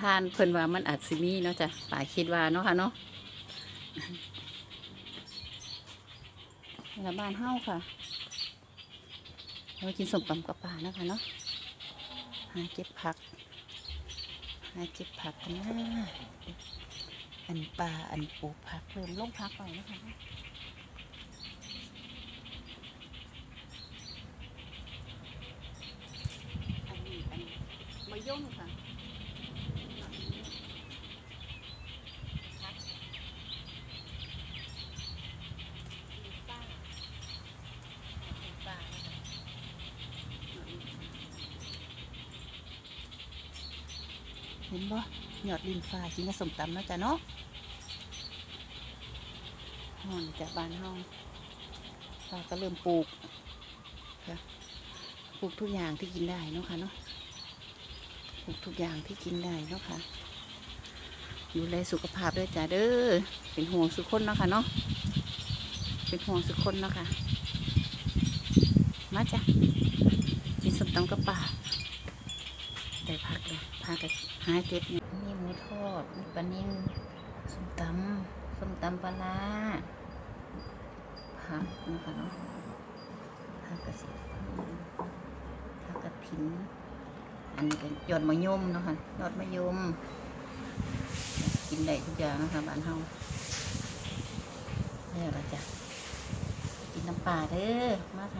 ทานเพิ่นว่ามันอาจสิมีเนาะจ้ะป่าคิดว่าเนาะค่ะเนาะนี่ละบ้านเฮาค่ะเรากินสมตำกับป่านะคะเนาะหาเก็บผักหาเก็บผักกันนะอันป่าอันปูผักเพิ่มลงผักไปนะคะเนาะอันนี้อันมะย่งค่ะ เห็นบ่หยอดดินฟ้ากินกับสมตำนะจ้ะเนาะฮอนจากบ้านเฮาเราก็เริ่มปลูกค่ะปลูกทุกอย่างที่กินได้เนาะค่ะเนาะปลูกทุกอย่างที่กินได้เนาะค่ะดูแลสุขภาพด้วยจ้ะเด้อเป็นห่วงสุขคนเนาะค่ะเนาะเป็นห่วงสุขคนเนาะค่ะมาจ้ะกินสมตำกับป่า ได้พักเลยพากันหาเก็บเนี่ยมีหมูทอดมีปลานิ่มส้มตำส้มตำปลาร้าผักนะคะเนาะผักกระสิผักกระถินอันนี้เป็นยอดมะยมเนาะค่ะยอดมะยม กินได้ทุกอย่างนะคะบ้านเฮาเนี่ยละจ้ะกินน้ำปลาเด้อมาค่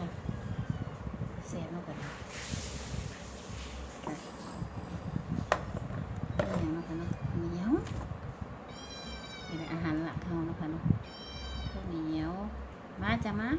จะมา